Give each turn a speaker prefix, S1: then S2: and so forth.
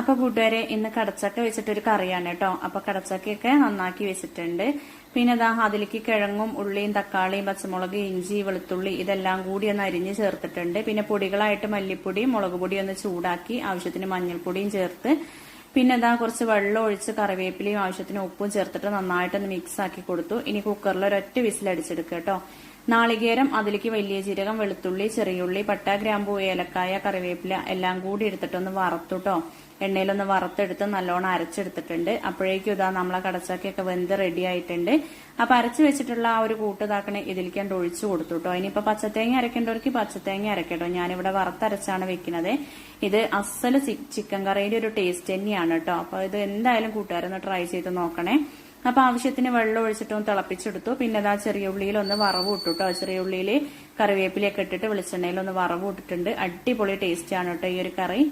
S1: അപ്പൊ കൂട്ടുകാരെ ഇന്ന് കടച്ചക്ക വെച്ചിട്ടൊരു കറിയാണ് കേട്ടോ. അപ്പൊ കടച്ചക്കയൊക്കെ നന്നാക്കി വെച്ചിട്ടുണ്ട്. പിന്നെ ഇതാ അതിലേക്ക് കിഴങ്ങും ഉള്ളിയും തക്കാളിയും പച്ചമുളക് ഇഞ്ചി വെളുത്തുള്ളി ഇതെല്ലാം കൂടി ഒന്ന് അരിഞ്ഞ് ചേർത്തിട്ടുണ്ട്. പിന്നെ പൊടികളായിട്ട് മല്ലിപ്പൊടി മുളക് പൊടി ഒന്ന് ചൂടാക്കി ആവശ്യത്തിന് മഞ്ഞൾപ്പൊടിയും ചേർത്ത് പിന്നെ ഇതാ കുറച്ച് വെള്ളം ഒഴിച്ച് കറിവേപ്പിലയും ആവശ്യത്തിന് ഉപ്പും ചേർത്തിട്ട് നന്നായിട്ടൊന്ന് മിക്സ് ആക്കി കൊടുത്തു. ഇനി കുക്കറിൽ ഒരൊറ്റ വിസിൽ അടിച്ചെടുക്കുക കേട്ടോ. നാളികേരം അതിലേക്ക് വലിയ ജീരകം വെളുത്തുള്ളി ചെറിയുള്ളി പട്ട ഗ്രാമ്പൂ ഏലക്കായ കറിവേപ്പില എല്ലാം കൂടി എടുത്തിട്ടൊന്ന് വറുത്തുട്ടോ. എണ്ണയിലൊന്ന് വറുത്തെടുത്ത് നല്ലോണം അരച്ചെടുത്തിട്ടുണ്ട്. അപ്പോഴേക്കും ഇതാ നമ്മളെ കടച്ചക്കയൊക്കെ വെന്ത് റെഡി ആയിട്ടുണ്ട്. അപ്പൊ അരച്ചു വെച്ചിട്ടുള്ള ആ ഒരു കൂട്ടുതാക്കണ ഇതിലേക്ക് കണ്ട് ഒഴിച്ചു കൊടുത്തു കേട്ടോ ഇനിയിപ്പോ പച്ചത്തേങ്ങ അരക്കേണ്ടവർക്ക് പച്ചത്തേങ്ങ അരക്കട്ടോ. ഞാനിവിടെ വറുത്തരച്ചാണ് വെക്കുന്നത് ഇത് അസൽ ചിക്കൻ കറിയുടെ ഒരു ടേസ്റ്റ് തന്നെയാണ് കേട്ടോ. അപ്പൊ ഇത് എന്തായാലും കൂട്ടുകാരൊന്ന് ട്രൈ ചെയ്ത് നോക്കണേ. അപ്പൊ ആവശ്യത്തിന് വെള്ളം ഒഴിച്ചിട്ടും തിളപ്പിച്ചെടുത്തു. പിന്നെ അതാ ചെറിയ ഉള്ളിയിൽ ഒന്ന് വറവ് ഇട്ടു കേട്ടോ ചെറിയ ഉള്ളിയിൽ കറിവേപ്പിലയൊക്കെ ഇട്ടിട്ട് വെളിച്ചെണ്ണയിൽ ഒന്ന് വറവ് ഇട്ടിട്ടുണ്ട്. അടിപൊളി ടേസ്റ്റ് ആണ് കേട്ടോ ഈ ഒരു കറി.